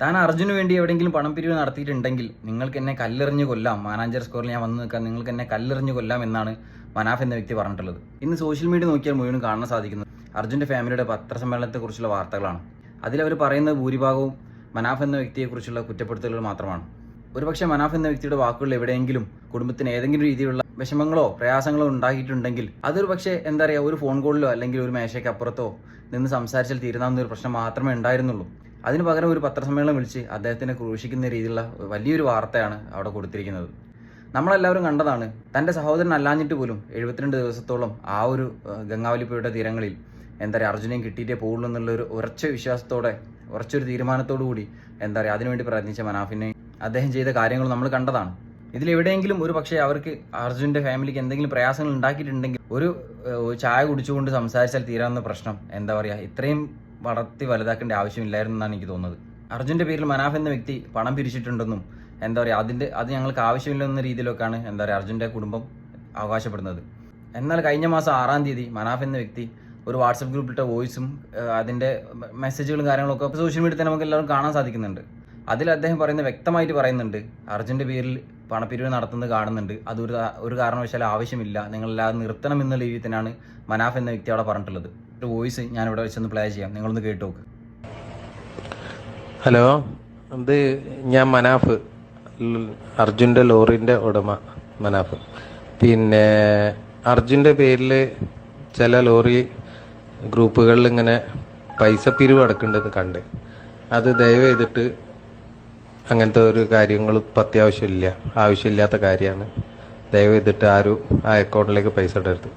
താൻ അർജുന് വേണ്ടി എവിടെയെങ്കിലും പണം പിരിവ് നടത്തിയിട്ടുണ്ടെങ്കിൽ നിങ്ങൾക്ക് എന്നെ കല്ലെറിഞ്ഞ് കൊല്ലാം. മാനാഞ്ചർ സ്കോറിൽ ഞാൻ വന്ന് നിൽക്കാൻ നിങ്ങൾക്ക് എന്നെ കല്ലെറിഞ്ഞ് കൊല്ലാം എന്നാണ് മനാഫ് എന്ന വ്യക്തി പറഞ്ഞിട്ടുള്ളത്. ഇന്ന് സോഷ്യൽ മീഡിയ നോക്കിയാൽ മുഴുവൻ കാണാൻ സാധിക്കുന്നത് അർജുന്റെ ഫാമിലിയുടെ പത്രസമ്മേളനത്തെക്കുറിച്ചുള്ള വാർത്തകളാണ്. അതിലവർ പറയുന്നത് ഭൂരിഭാഗവും മനാഫ് എന്ന വ്യക്തിയെക്കുറിച്ചുള്ള കുറ്റപ്പെടുത്തലുകൾ മാത്രമാണ്. ഒരുപക്ഷെ മനാഫ് എന്ന വ്യക്തിയുടെ വാക്കുകൾ എവിടെയെങ്കിലും കുടുംബത്തിന് ഏതെങ്കിലും രീതിയിലുള്ള വിഷമങ്ങളോ പ്രയാസങ്ങളോ ഉണ്ടാക്കിയിട്ടുണ്ടെങ്കിൽ അതൊരു പക്ഷേ എന്താ പറയുക ഒരു ഫോൺ കോളിലോ അല്ലെങ്കിൽ ഒരു മേശയ്ക്ക് അപ്പുറത്തോ നിന്ന് സംസാരിച്ചാൽ തീരുന്നാവുന്ന ഒരു പ്രശ്നം മാത്രമേ ഉണ്ടായിരുന്നുള്ളൂ. അതിന് പകരം ഒരു പത്രസമ്മേളനം വിളിച്ച് അദ്ദേഹത്തിനെ ക്രൂശിക്കുന്ന രീതിയിലുള്ള വലിയൊരു വാർത്തയാണ് അവിടെ കൊടുത്തിരിക്കുന്നത്. നമ്മളെല്ലാവരും കണ്ടതാണ്. തന്റെ സഹോദരൻ അല്ലാഞ്ഞിട്ട് പോലും എഴുപത്തിരണ്ട് ദിവസത്തോളം ആ ഒരു ഗംഗാവലിപ്പുഴയുടെ തീരങ്ങളിൽ എന്താ പറയുക അർജുനയും കിട്ടിയിട്ടേ പോകുള്ളൂ എന്നുള്ളൊരു ഉറച്ച വിശ്വാസത്തോടെ ഉറച്ചൊരു തീരുമാനത്തോടു കൂടി എന്താ പറയുക അതിനുവേണ്ടി പ്രയത്നിച്ച മനാഫിനെ അദ്ദേഹം ചെയ്ത കാര്യങ്ങൾ നമ്മൾ കണ്ടതാണ്. ഇതിലെവിടെയെങ്കിലും ഒരു പക്ഷേ അവർക്ക് അർജുന്റെ ഫാമിലിക്ക് എന്തെങ്കിലും പ്രയാസങ്ങൾ ഉണ്ടാക്കിയിട്ടുണ്ടെങ്കിൽ ഒരു ചായ കുടിച്ചുകൊണ്ട് സംസാരിച്ചാൽ തീരാവുന്ന പ്രശ്നം എന്താ പറയുക ഇത്രയും വളർത്തി വലുതാക്കേണ്ട ആവശ്യമില്ലായിരുന്നു എന്നാണ് എനിക്ക് തോന്നുന്നത്. അർജുന്റെ പേരിൽ മനാഫ് എന്ന വ്യക്തി പണം പിരിച്ചിട്ടുണ്ടെന്നും എന്താ പറയുക അതിന്റെ അത് ഞങ്ങൾക്ക് ആവശ്യമില്ലെന്ന രീതിയിലൊക്കെയാണ് എന്താ പറയുക അർജുന്റെ കുടുംബം അവകാശപ്പെടുന്നത്. എന്നാൽ കഴിഞ്ഞ മാസം ആറാം തീയതി മനാഫ് എന്ന വ്യക്തി ഒരു വാട്സപ്പ് ഗ്രൂപ്പിലിട്ട വോയിസും അതിന്റെ മെസ്സേജുകളും കാര്യങ്ങളൊക്കെ സോഷ്യൽ മീഡിയയിൽ തന്നെ നമുക്ക് എല്ലാവരും കാണാൻ സാധിക്കുന്നുണ്ട്. അതിൽ അദ്ദേഹം പറയുന്നത് വ്യക്തമായിട്ട് പറയുന്നുണ്ട്. അർജുന്റെ പേരിൽ പണപ്പിരിവ് നടത്തുന്നത് കാണുന്നുണ്ട്. അതൊരു ഒരു കാരണവശാലും ആവശ്യമില്ല. നിങ്ങളെല്ലാം നിർത്തണം എന്നുള്ള രീതിയിൽ തന്നെയാണ് മനാഫ് എന്ന വ്യക്തി അവിടെ പറഞ്ഞിട്ടുള്ളത്. ഒരു വോയിസ് ഞാൻ ഇവിടെ വെച്ചൊന്ന് പ്ലേ ചെയ്യാം. നിങ്ങളൊന്ന് കേട്ട് നോക്ക്. ഹലോ ഇത് ഞാൻ മനാഫ്. അർജുന്റെ ലോറിന്റെ ഉടമ മനാഫ്. പിന്നെ അർജുന്റെ പേരിൽ ചില ലോറി ഗ്രൂപ്പുകളിൽ ഇങ്ങനെ പൈസ പിരിവ് അടക്കേണ്ടത് കണ്ട്. അത് ദയവ് ചെയ്തിട്ട് അങ്ങനത്തെ ഒരു കാര്യങ്ങൾ ഇപ്പം അത്യാവശ്യമില്ല. ആവശ്യമില്ലാത്ത കാര്യമാണ്. ദയവ് ചെയ്തിട്ട് ആരും ആ അക്കൗണ്ടിലേക്ക് പൈസ ഇടരുത്.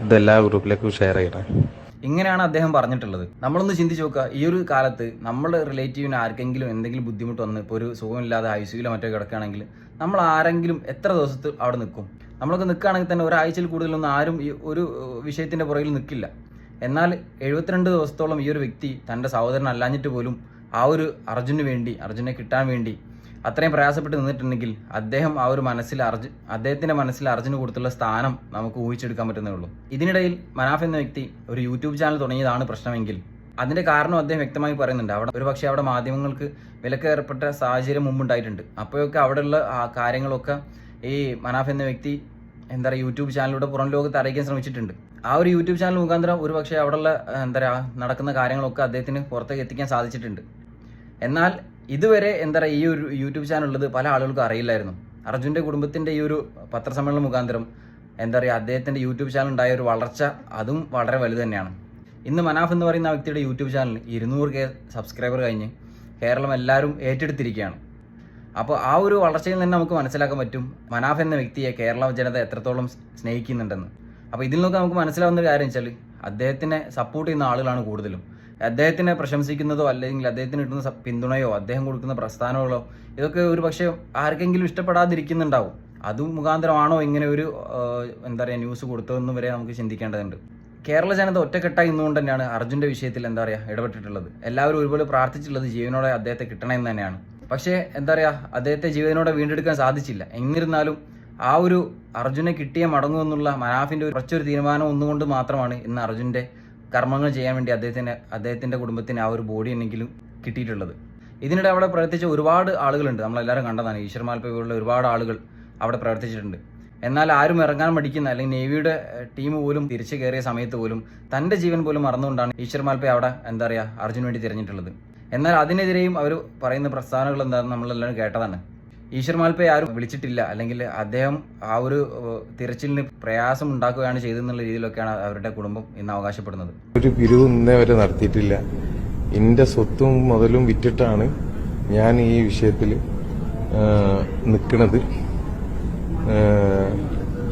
ഇതെല്ലാ ഗ്രൂപ്പിലേക്കും ഷെയർ ചെയ്യണം. ഇങ്ങനെയാണ് അദ്ദേഹം പറഞ്ഞിട്ടുള്ളത്. നമ്മളൊന്ന് ചിന്തിച്ച് നോക്കുക. ഈ ഒരു കാലത്ത് നമ്മുടെ റിലേറ്റീവിന് ആർക്കെങ്കിലും എന്തെങ്കിലും ബുദ്ധിമുട്ട് വന്ന് ഇപ്പോൾ ഒരു സുഖമില്ലാതെ ഐസിയിലോ മറ്റോ കിടക്കുകയാണെങ്കിൽ നമ്മൾ ആരെങ്കിലും എത്ര ദിവസത്ത് അവിടെ നിൽക്കും? നമ്മളൊക്കെ നിൽക്കുകയാണെങ്കിൽ തന്നെ ഒരാഴ്ചയിൽ കൂടുതലൊന്നും ആരും ഈ ഒരു വിഷയത്തിന്റെ പുറകിൽ നിൽക്കില്ല. എന്നാൽ എഴുപത്തിരണ്ട് ദിവസത്തോളം ഈ ഒരു വ്യക്തി തന്റെ സഹോദരൻ അല്ലാഞ്ഞിട്ട് പോലും ആ ഒരു അർജുന് വേണ്ടി അർജുനെ കിട്ടാൻ വേണ്ടി അത്രയും പ്രയാസപ്പെട്ട് നിന്നിട്ടുണ്ടെങ്കിൽ അദ്ദേഹം ആ ഒരു മനസ്സിൽ അർജു അദ്ദേഹത്തിന്റെ മനസ്സിൽ അർജുന് കൊടുത്തുള്ള സ്ഥാനം നമുക്ക് ഊഹിച്ചെടുക്കാൻ പറ്റുന്നേ ഉള്ളൂ ഇതിനിടയിൽ മനാഫ് എന്ന വ്യക്തി ഒരു യൂട്യൂബ് ചാനൽ തുടങ്ങിയതാണ് പ്രശ്നമെങ്കിൽ അതിന്റെ കാരണം അദ്ദേഹം വ്യക്തമായി പറയുന്നുണ്ട്. അവിടെ ഒരു പക്ഷേ അവിടെ മാധ്യമങ്ങൾക്ക് വിലക്ക് ഏർപ്പെട്ട സാഹചര്യം മുമ്പുണ്ടായിട്ടുണ്ട്. അപ്പോഴൊക്കെ അവിടെയുള്ള ആ കാര്യങ്ങളൊക്കെ ഈ മനാഫ് എന്ന വ്യക്തി എന്താ പറയുക യൂട്യൂബ് ചാനലിലൂടെ പുറം ലോകത്ത് അറിയിക്കാൻ ശ്രമിച്ചിട്ടുണ്ട്. ആ ഒരു യൂട്യൂബ് ചാനൽ മുഖാന്തരം ഒരു പക്ഷേ അവിടെയുള്ള എന്താ പറയുക നടക്കുന്ന കാര്യങ്ങളൊക്കെ അദ്ദേഹത്തിന് പുറത്തേക്ക് എത്തിക്കാൻ സാധിച്ചിട്ടുണ്ട്. എന്നാൽ ഇതുവരെ എന്താ പറയുക ഈ ഒരു യൂട്യൂബ് ചാനൽ ഉള്ളത് പല ആളുകൾക്കും അറിയില്ലായിരുന്നു. അർജുന്റെ കുടുംബത്തിന്റെ ഈ ഒരു പത്രസമ്മേളനം മുഖാന്തരം എന്താ പറയുക അദ്ദേഹത്തിന്റെ യൂട്യൂബ് ചാനൽ ഉണ്ടായ ഒരു വളർച്ച അതും വളരെ വലുത് തന്നെയാണ്. ഇന്ന് മനാഫ് എന്ന് പറയുന്ന വ്യക്തിയുടെ യൂട്യൂബ് ചാനൽ ഇരുന്നൂറ് കെ സബ്സ്ക്രൈബർ കഴിഞ്ഞ് കേരളം എല്ലാവരും ഏറ്റെടുത്തിരിക്കുകയാണ്. അപ്പോൾ ആ ഒരു വളർച്ചയിൽ നിന്ന് നമുക്ക് മനസ്സിലാക്കാൻ പറ്റും മനാഫ് എന്ന വ്യക്തിയെ കേരള ജനത എത്രത്തോളം സ്നേഹിക്കുന്നുണ്ടെന്ന്. അപ്പോൾ ഇതിൽ നിന്നൊക്കെ നമുക്ക് മനസ്സിലാവുന്ന ഒരു കാര്യം വെച്ചാൽ അദ്ദേഹത്തിനെ സപ്പോർട്ട് ചെയ്യുന്ന ആളുകളാണ് കൂടുതലും. അദ്ദേഹത്തിനെ പ്രശംസിക്കുന്നതോ അല്ലെങ്കിൽ അദ്ദേഹത്തിന് കിട്ടുന്ന പിന്തുണയോ അദ്ദേഹം കൊടുക്കുന്ന പ്രസ്ഥാനങ്ങളോ ഇതൊക്കെ ഒരു പക്ഷേ ആർക്കെങ്കിലും ഇഷ്ടപ്പെടാതിരിക്കുന്നുണ്ടാവും. അതും മുഖാന്തരമാണോ ഇങ്ങനെ ഒരു എന്താ പറയുക ന്യൂസ് കൊടുത്തതെന്ന് വരെ നമുക്ക് ചിന്തിക്കേണ്ടതുണ്ട്. കേരള ജനത ഒറ്റക്കെട്ടായി നിന്നുകൊണ്ട് തന്നെയാണ് അർജുന്റെ വിഷയത്തിൽ എന്താ പറയുക ഇടപെട്ടിട്ടുള്ളത്. എല്ലാവരും ഒരുപോലെ പ്രാർത്ഥിച്ചിട്ടുള്ളത് ജീവനോടെ അദ്ദേഹത്തെ കിട്ടണമെന്ന് തന്നെയാണ്. പക്ഷേ എന്താ പറയുക അദ്ദേഹത്തെ ജീവനോടെ വീണ്ടെടുക്കാൻ സാധിച്ചില്ല. എന്നിരുന്നാലും ആ ഒരു അർജുനെ കിട്ടിയ മടങ്ങുമെന്നുള്ള മനാഫിന്റെ കുറച്ചൊരു തീരുമാനം ഒന്നുകൊണ്ട് മാത്രമാണ് ഇന്ന് അർജുന്റെ കർമ്മങ്ങൾ ചെയ്യാൻ വേണ്ടി അദ്ദേഹത്തിന് അദ്ദേഹത്തിന്റെ കുടുംബത്തിന് ആ ഒരു ബോഡി എന്നെങ്കിലും കിട്ടിയിട്ടുള്ളത്. ഇതിനിടെ അവിടെ പ്രവർത്തിച്ച ഒരുപാട് ആളുകളുണ്ട്. നമ്മളെല്ലാവരും കണ്ടതാണ്. ഈശ്വർ മാൽപ്പ പോലുള്ള ഒരുപാട് ആളുകൾ അവിടെ പ്രവർത്തിച്ചിട്ടുണ്ട്. എന്നാൽ ആരും ഇറങ്ങാൻ മടിക്കുന്ന അല്ലെങ്കിൽ നേവിയുടെ ടീം പോലും തിരിച്ചു കയറിയ സമയത്ത് പോലും തന്റെ ജീവൻ പോലും മറന്നുകൊണ്ടാണ് ഈശ്വർ അവിടെ എന്താ പറയുക അർജുന് വേണ്ടി തിരഞ്ഞിട്ടുള്ളത്. എന്നാൽ അതിനെതിരെയും അവർ പറയുന്ന പ്രസ്താവനകൾ എന്താണെന്ന് നമ്മളെല്ലാവരും കേട്ടതാണ്. ഈശ്വർ മാൽപ്പയെ ആരും വിളിച്ചിട്ടില്ല. അല്ലെങ്കിൽ അദ്ദേഹം ആ ഒരു തിരച്ചിലിന് പ്രയാസം ഉണ്ടാക്കുകയാണ് ചെയ്തെന്നുള്ള രീതിയിലൊക്കെയാണ് അവരുടെ കുടുംബം ഇന്ന് അവകാശപ്പെടുന്നത്. ഒരു പിരിവ് ഇന്നേ വരെ നടത്തിയിട്ടില്ല. എന്റെ സ്വത്തും മുതലും വിറ്റിട്ടാണ് ഞാൻ ഈ വിഷയത്തിൽ നിൽക്കുന്നത്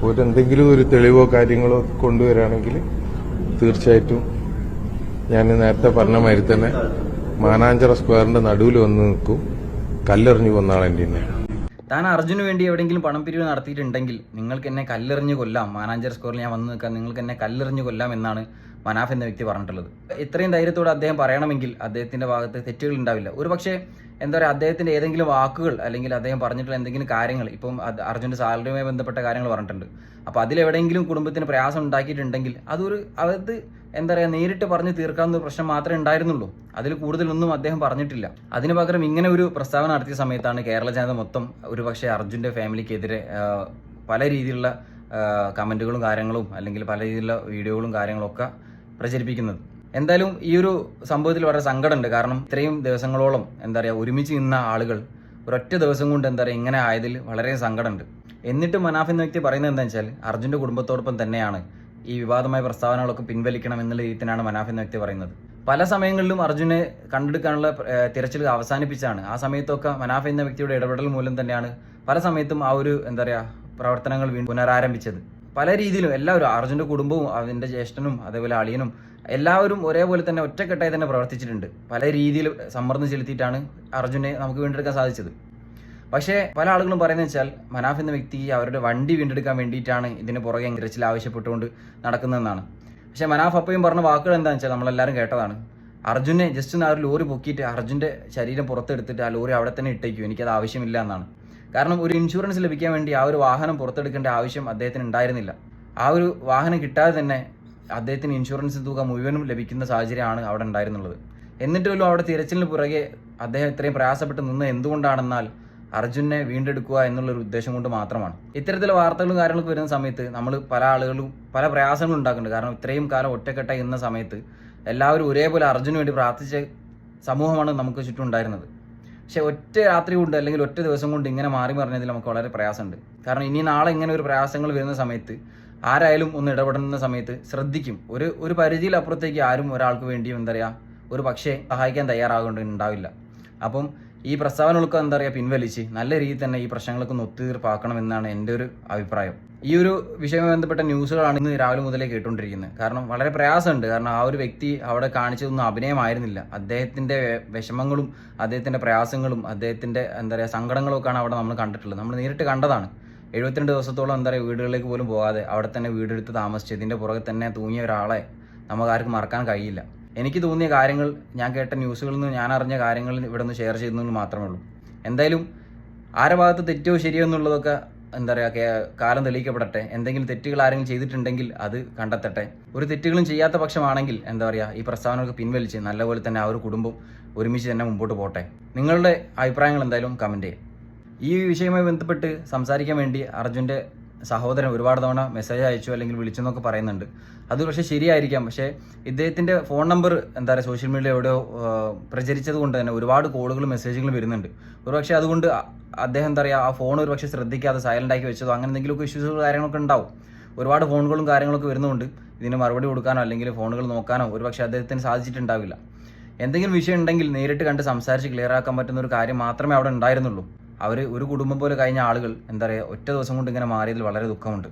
ഒരെന്തെങ്കിലും ഒരു തെളിവോ കാര്യങ്ങളോ കൊണ്ടുവരാണെങ്കിൽ തീർച്ചയായിട്ടും ഞാൻ നേരത്തെ പറഞ്ഞ മാതിരി തന്നെ മാനാഞ്ചിറ സ്ക്വയറിന്റെ നടുവിൽ വന്ന് നിൽക്കും. കല്ലെറിഞ്ഞു കൊന്നാണ് എന്റെ താൻ അർജുന് വേണ്ടി എവിടെയെങ്കിലും പണം പിരിവ് നടത്തിയിട്ടുണ്ടെങ്കിൽ നിങ്ങൾക്ക് എന്നെ കല്ലെറിഞ്ഞ് കൊല്ലാം. മാനാഞ്ചർ സ്കോറിൽ ഞാൻ വന്ന് നിൽക്കാൻ നിങ്ങൾക്ക് എന്നെ കല്ലെറിഞ്ഞ് കൊല്ലാം എന്നാണ് മനാഫ് എന്ന വ്യക്തി പറഞ്ഞിട്ടുള്ളത്. ഇത്രയും ധൈര്യത്തോടെ അദ്ദേഹം പറയണമെങ്കിൽ അദ്ദേഹത്തിന്റെ ഭാഗത്ത് തെറ്റുകൾ ഉണ്ടാവില്ല. ഒരു പക്ഷേ എന്താ പറയുക അദ്ദേഹത്തിന്റെ ഏതെങ്കിലും വാക്കുകൾ അല്ലെങ്കിൽ അദ്ദേഹം പറഞ്ഞിട്ടുള്ള എന്തെങ്കിലും കാര്യങ്ങൾ ഇപ്പം അർജുന്റെ സാലറിയുമായി ബന്ധപ്പെട്ട കാര്യങ്ങൾ പറഞ്ഞിട്ടുണ്ട്. അപ്പോൾ അതിലെവിടെയെങ്കിലും കുടുംബത്തിന് പ്രയാസം ഉണ്ടാക്കിയിട്ടുണ്ടെങ്കിൽ അതൊരു അത് എന്താ പറയുക നേരിട്ട് പറഞ്ഞ് തീർക്കാവുന്ന പ്രശ്നം മാത്രമേ ഉണ്ടായിരുന്നുള്ളൂ. അതിൽ കൂടുതലൊന്നും അദ്ദേഹം പറഞ്ഞിട്ടില്ല. അതിന് പകരം ഇങ്ങനെ ഒരു പ്രസ്താവന നടത്തിയ സമയത്താണ് കേരള ജനത മൊത്തം ഒരു പക്ഷേ അർജുന്റെ ഫാമിലിക്കെതിരെ പല രീതിയിലുള്ള കമന്റുകളും കാര്യങ്ങളും അല്ലെങ്കിൽ പല രീതിയിലുള്ള വീഡിയോകളും കാര്യങ്ങളൊക്കെ പ്രചരിപ്പിക്കുന്നത്. എന്തായാലും ഈ ഒരു സംഭവത്തിൽ വളരെ സങ്കടമുണ്ട്. കാരണം ഇത്രയും ദിവസങ്ങളോളം എന്താ പറയുക ഒരുമിച്ച് നിന്ന ആളുകൾ ഒരൊറ്റ ദിവസം കൊണ്ട് എന്താ പറയുക ഇങ്ങനെ ആയതിൽ വളരെ സങ്കടമുണ്ട്. എന്നിട്ട് മനാഫ് എന്ന വ്യക്തി പറയുന്നത് എന്താ വെച്ചാൽ അർജുന്റെ കുടുംബത്തോടൊപ്പം തന്നെയാണ് ഈ വിവാദമായ പ്രസ്താവനകളൊക്കെ പിൻവലിക്കണം എന്നുള്ള രീതിയിലാണ് മനാഫ് എന്ന വ്യക്തി പറയുന്നത്. പല സമയങ്ങളിലും അർജുനെ കണ്ടെടുക്കാനുള്ള തിരച്ചിൽ അവസാനിപ്പിച്ചാണ്. ആ സമയത്തൊക്കെ മനാഫ് എന്ന വ്യക്തിയുടെ ഇടപെടൽ മൂലം തന്നെയാണ് പല സമയത്തും ആ ഒരു എന്താ പറയുക പ്രവർത്തനങ്ങൾ പുനരാരംഭിച്ചത്. പല രീതിയിലും എല്ലാവരും അർജുന്റെ കുടുംബവും അതിന്റെ ജ്യേഷ്ഠനും അതേപോലെ അളിയനും എല്ലാവരും ഒരേപോലെ തന്നെ ഒറ്റക്കെട്ടായി തന്നെ പ്രവർത്തിച്ചിട്ടുണ്ട്. പല രീതിയിൽ സമ്മർദ്ദം ചെലുത്തിയിട്ടാണ് അർജുനെ നമുക്ക് വീണ്ടെടുക്കാൻ സാധിച്ചത്. പക്ഷേ പല ആളുകളും പറയുന്നത് വെച്ചാൽ മനാഫ് എന്ന വ്യക്തി അവരുടെ വണ്ടി വീണ്ടെടുക്കാൻ വേണ്ടിയിട്ടാണ് ഇതിന് പുറകെ തിരച്ചിൽ ആവശ്യപ്പെട്ടുകൊണ്ട് നടക്കുന്നതെന്നാണ്. പക്ഷേ മനാഫ് അപ്പയും പറഞ്ഞ വാക്കുകൾ എന്താണെന്ന് വെച്ചാൽ നമ്മളെല്ലാവരും കേട്ടതാണ്. അർജുനെ ജസ്റ്റ് ഒന്ന് ആ ഒരു ലോറി പൊക്കിയിട്ട് അർജുന്റെ ശരീരം പുറത്തെടുത്തിട്ട് ആ ലോറി അവിടെ തന്നെ ഇട്ടേക്കും എനിക്കത് ആവശ്യമില്ല എന്നാണ്. കാരണം ഒരു ഇൻഷുറൻസ് ലഭിക്കാൻ വേണ്ടി ആ ഒരു വാഹനം പുറത്തെടുക്കേണ്ട ആവശ്യം അദ്ദേഹത്തിന് ഉണ്ടായിരുന്നില്ല. ആ ഒരു വാഹനം കിട്ടാതെ തന്നെ അദ്ദേഹത്തിന് ഇൻഷുറൻസ് തുക മുഴുവനും ലഭിക്കുന്ന സാഹചര്യമാണ് അവിടെ ഉണ്ടായിരുന്നുള്ളത്. എന്നിട്ട് അവിടെ തിരച്ചിലിന് പുറകെ അദ്ദേഹം ഇത്രയും പ്രയാസപ്പെട്ട് നിന്ന് എന്തുകൊണ്ടാണെന്നാൽ അർജുനെ വീണ്ടെടുക്കുക എന്നുള്ള ഒരു ഉദ്ദേശം കൊണ്ട് മാത്രമാണ്. ഇത്തരത്തിലുള്ള വാർത്തകളും കാര്യങ്ങളൊക്കെ വരുന്ന സമയത്ത് നമ്മൾ പല ആളുകളും പല പ്രയാസങ്ങളും ഉണ്ടാക്കുന്നുണ്ട്. കാരണം ഇത്രയും കാലം ഒറ്റക്കെട്ടായി ഇന്ന സമയത്ത് എല്ലാവരും ഒരേപോലെ അർജുന് വേണ്ടി പ്രാർത്ഥിച്ച സമൂഹമാണ് നമുക്ക് ചുറ്റും ഉണ്ടായിരുന്നത്. പക്ഷെ ഒറ്റ രാത്രി കൊണ്ട് അല്ലെങ്കിൽ ഒറ്റ ദിവസം കൊണ്ട് ഇങ്ങനെ മാറി മറിഞ്ഞതിൽ നമുക്ക് വളരെ പ്രയാസമുണ്ട്. കാരണം ഇനി നാളെ ഇങ്ങനെ ഒരു പ്രയാസങ്ങൾ വരുന്ന സമയത്ത് ആരായാലും ഒന്ന് ഇടപെടുന്ന സമയത്ത് ശ്രദ്ധിക്കും. ഒരു ഒരു പരിധിയിൽ അപ്പുറത്തേക്ക് ആരും ഒരാൾക്ക് വേണ്ടിയും എന്താ പറയുക ഒരു പക്ഷേ സഹായിക്കാൻ തയ്യാറാകേണ്ടി ഉണ്ടാവില്ല അപ്പം ഈ പ്രസ്താവനകൾക്ക് എന്താ പറയുക പിൻവലിച്ച് നല്ല രീതിയിൽ തന്നെ ഈ പ്രശ്നങ്ങളൊക്കെ ഒത്തുതീർപ്പാക്കണം എന്നാണ് എന്റെ ഒരു അഭിപ്രായം. ഈ ഒരു വിഷയവുമായി ബന്ധപ്പെട്ട ന്യൂസുകളാണ് ഇന്ന് രാവിലെ മുതലേ കേട്ടുകൊണ്ടിരിക്കുന്നത് കാരണം വളരെ പ്രയാസമുണ്ട്. കാരണം ആ ഒരു വ്യക്തി അവിടെ കാണിച്ചതൊന്നും അഭിനയമായിരുന്നില്ല. അദ്ദേഹത്തിന്റെ വിഷമങ്ങളും അദ്ദേഹത്തിന്റെ പ്രയാസങ്ങളും അദ്ദേഹത്തിന്റെ എന്താ പറയുക സങ്കടങ്ങളും ഒക്കെയാണ് അവിടെ നമ്മൾ കണ്ടിട്ടുള്ളത്. നമ്മൾ നേരിട്ട് കണ്ടതാണ്. എഴുപത്തിരണ്ട് ദിവസത്തോളം എന്താ പറയുക വീടുകളിലേക്ക് പോലും പോകാതെ അവിടെ തന്നെ വീടെടുത്ത് താമസിച്ച് ഇതിന്റെ പുറകെ തന്നെ തൂങ്ങിയ ഒരാളെ നമുക്ക് ആർക്കും മറക്കാൻ കഴിയില്ല. എനിക്ക് തോന്നിയ കാര്യങ്ങൾ ഞാൻ കേട്ട ന്യൂസുകളിൽ നിന്ന് ഞാൻ അറിഞ്ഞ കാര്യങ്ങൾ ഇവിടെ നിന്ന് ഷെയർ ചെയ്യുന്നതെന്ന് മാത്രമേ ഉള്ളൂ. എന്തായാലും ആരുടെ ഭാഗത്ത് തെറ്റോ ശരിയോ എന്നുള്ളതൊക്കെ എന്താ പറയുക കാലം തെളിയിക്കപ്പെടട്ടെ. എന്തെങ്കിലും തെറ്റുകൾ ആരെങ്കിലും ചെയ്തിട്ടുണ്ടെങ്കിൽ അത് കണ്ടെത്തട്ടെ. ഒരു തെറ്റുകളും ചെയ്യാത്ത പക്ഷമാണെങ്കിൽ എന്താ പറയുക ഈ പ്രസ്താവനകൾക്ക് പിൻവലിച്ച് നല്ലപോലെ തന്നെ ആ ഒരു കുടുംബം ഒരുമിച്ച് തന്നെ മുമ്പോട്ട് പോട്ടെ. നിങ്ങളുടെ അഭിപ്രായങ്ങൾ എന്തായാലും കമന്റ് ചെയ്യും. ഈ വിഷയവുമായി ബന്ധപ്പെട്ട് സംസാരിക്കാൻ വേണ്ടി അർജുന്റെ സഹോദരൻ ഒരുപാട് തവണ മെസ്സേജ് അയച്ചു അല്ലെങ്കിൽ വിളിച്ചെന്നൊക്കെ പറയുന്നുണ്ട്. അത് പക്ഷേ ശരിയായിരിക്കാം. പക്ഷേ ഇദ്ദേഹത്തിന്റെ ഫോൺ നമ്പർ എന്താ പറയുക സോഷ്യൽ മീഡിയ എവിടെയോ പ്രചരിച്ചത് കൊണ്ട് തന്നെ ഒരുപാട് കോളുകളും മെസ്സേജുകളും വരുന്നുണ്ട്. ഒരുപക്ഷെ അതുകൊണ്ട് അദ്ദേഹം എന്താ പറയുക ആ ഫോൺ ഒരുപക്ഷെ ശ്രദ്ധിക്കാതെ സൈലന്റ് ആക്കി വെച്ചതോ അങ്ങനെ എന്തെങ്കിലുമൊക്കെ ഇഷ്യൂസ് കാര്യങ്ങളൊക്കെ ഉണ്ടാവും. ഒരുപാട് ഫോണുകളും കാര്യങ്ങളൊക്കെ വരുന്നുണ്ട്. ഇതിന് മറുപടി കൊടുക്കാനോ അല്ലെങ്കിൽ ഫോണുകൾ നോക്കാനോ ഒരുപക്ഷെ അദ്ദേഹത്തിന് സാധിച്ചിട്ടുണ്ടാവില്ല. എന്തെങ്കിലും വിഷയം ഉണ്ടെങ്കിൽ നേരിട്ട് കണ്ട് സംസാരിച്ച് ക്ലിയർ ആക്കാൻ പറ്റുന്ന ഒരു കാര്യം മാത്രമേ അവിടെ ഉണ്ടായിരുന്നുള്ളൂ. അവർ ഒരു കുടുംബം പോലെ കഴിഞ്ഞ ആളുകൾ എന്താ പറയുക ഒറ്റ ദിവസം കൊണ്ട് ഇങ്ങനെ മാറിയതിൽ വളരെ ദുഃഖമുണ്ട്.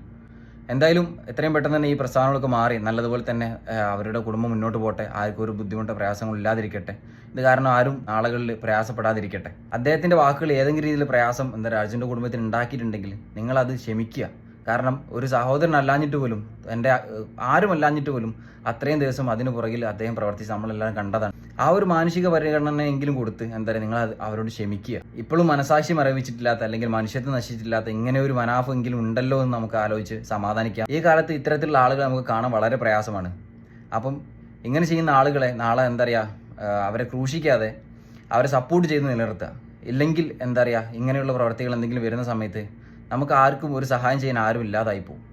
എന്തായാലും എത്രയും പെട്ടെന്ന് തന്നെ ഈ പ്രസ്ഥാനങ്ങളൊക്കെ മാറി നല്ലതുപോലെ തന്നെ അവരുടെ കുടുംബം മുന്നോട്ട് പോട്ടെ ആർക്കും ഒരു ബുദ്ധിമുട്ടോ പ്രയാസങ്ങളോ ഇല്ലാതിരിക്കട്ടെ. ഇത് കാരണം ആരും നാളുകളിൽ പ്രയാസപ്പെടാതിരിക്കട്ടെ. അദ്ദേഹത്തിന്റെ വാക്കുകൾ ഏതെങ്കിലും രീതിയിൽ പ്രയാസം എന്താ അർജുന്റെ കുടുംബത്തിന് ഉണ്ടാക്കിയിട്ടുണ്ടെങ്കിൽ നിങ്ങളത് ക്ഷമിക്കുക. കാരണം ഒരു സഹോദരൻ അല്ലാഞ്ഞിട്ട് പോലും എന്റെ ആരും അല്ലാഞ്ഞിട്ട് പോലും അത്രയും ദിവസം അതിന് പുറകിൽ അദ്ദേഹം പ്രവർത്തിച്ച് നമ്മളെല്ലാം കണ്ടതാണ്. ആ ഒരു മാനസിക പരിഗണനയെങ്കിലും കൊടുത്ത് എന്താ നിങ്ങൾ അവരോട് ക്ഷമിക്കുക. ഇപ്പോഴും മനസാക്ഷി മറവിച്ചിട്ടില്ലാത്ത അല്ലെങ്കിൽ മനുഷ്യത്വം നശിച്ചിട്ടില്ലാത്ത ഇങ്ങനെ ഒരു മനാഫെങ്കിലും ഉണ്ടല്ലോ എന്ന് നമുക്ക് ആലോചിച്ച് സമാധാനിക്കാം. ഈ കാലത്ത് ഇത്തരത്തിലുള്ള ആളുകളെ നമുക്ക് കാണാൻ വളരെ പ്രയാസമാണ്. അപ്പം ഇങ്ങനെ ചെയ്യുന്ന ആളുകളെ നാളെ എന്താ പറയുക അവരെ ക്രൂശിക്കാതെ അവരെ സപ്പോർട്ട് ചെയ്ത് നിലനിർത്തുക. ഇല്ലെങ്കിൽ എന്താ പറയുക ഇങ്ങനെയുള്ള പ്രവർത്തികൾ എന്തെങ്കിലും വരുന്ന സമയത്ത് നമുക്ക് ആർക്കും ഒരു സഹായം ചെയ്യാൻ ആരും ഇല്ലാതായി പോകും.